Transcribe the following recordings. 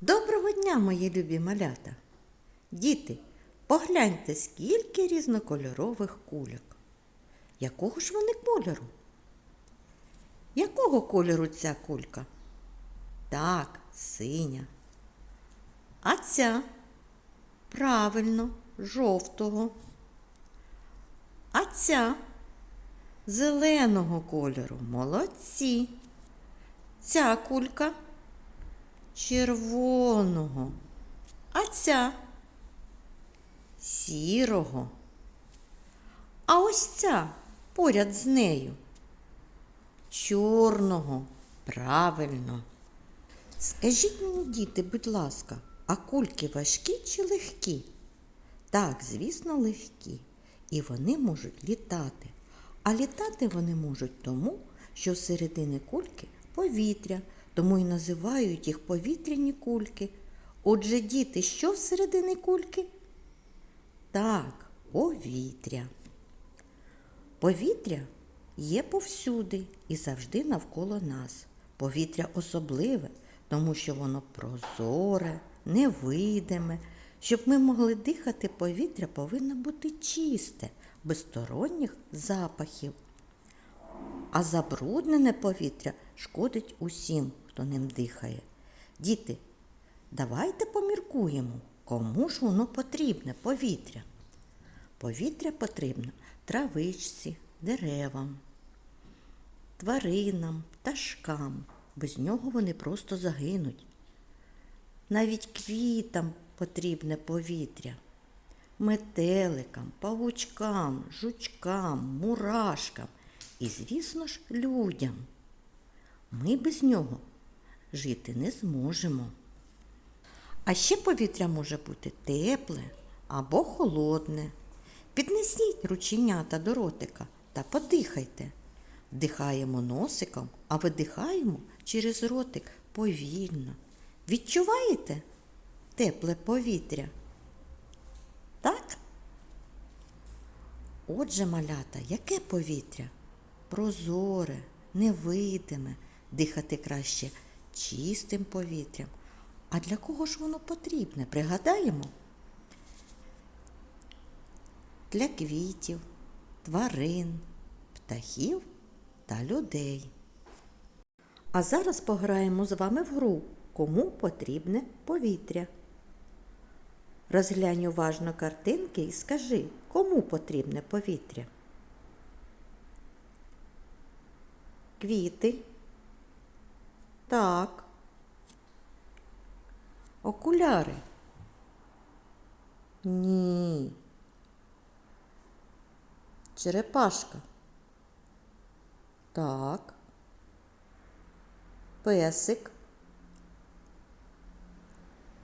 Доброго дня, мої любі малята! Діти, погляньте, скільки різнокольорових кульок. Якого ж вони кольору? Якого кольору ця кулька? Так, синя. А ця? Правильно, жовтого. А ця зеленого кольору. Молодці. Ця кулька червоного. А ця сірого. А ось ця поряд з нею. Чорного. Правильно. Скажіть мені, діти, будь ласка, а кульки важкі чи легкі? Так, звісно, легкі. І вони можуть літати. А літати вони можуть тому, що середини кульки повітря, тому і називають їх повітряні кульки. Отже, діти, що всередині кульки? Так, повітря. Повітря є повсюди і завжди навколо нас. Повітря особливе, тому що воно прозоре, невидиме. Щоб ми могли дихати, повітря повинно бути чисте, без сторонніх запахів. А забруднене повітря шкодить усім, хто ним дихає. Діти, давайте поміркуємо, кому ж воно потрібне повітря. Повітря потрібно травичці, деревам, тваринам, пташкам. Без нього вони просто загинуть. Навіть квітам потрібне повітря. Метеликам, павучкам, жучкам, мурашкам і, звісно ж, людям. Ми без нього жити не зможемо. А ще повітря може бути тепле або холодне. Піднесіть рученята до ротика та подихайте. Вдихаємо носиком, а видихаємо через ротик повільно. Відчуваєте тепле повітря? Так? Отже, малята, яке повітря? Прозоре, невидиме, дихати краще чистим повітрям. А для кого ж воно потрібне? Пригадаємо? Для квітів, тварин, птахів та людей. А зараз пограємо з вами в гру, кому потрібне повітря. Розглянь уважно картинки і скажи, кому потрібне повітря. Квіти. Так. Окуляри. Ні. Черепашка. Так. Песик.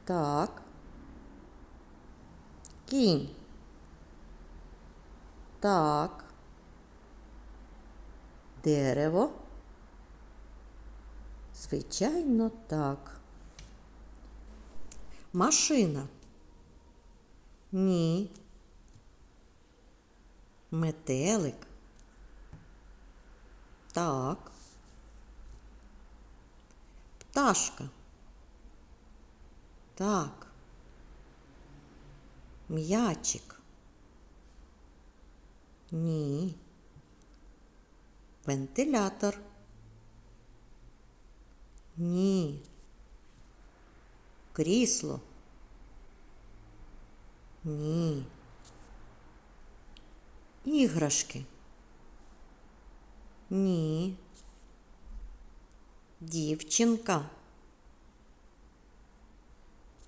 Так. Кінь. Так. Дерево. Звичайно, так. Машина. Ні. Метелик. Так. Пташка. Так. М'ячик. Ні. Вентилятор. Ні. Крісло. Ні. Іграшки. Ні. Дівчинка.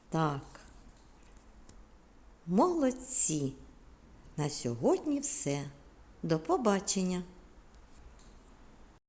Так. Молодці. На сьогодні все. До побачення.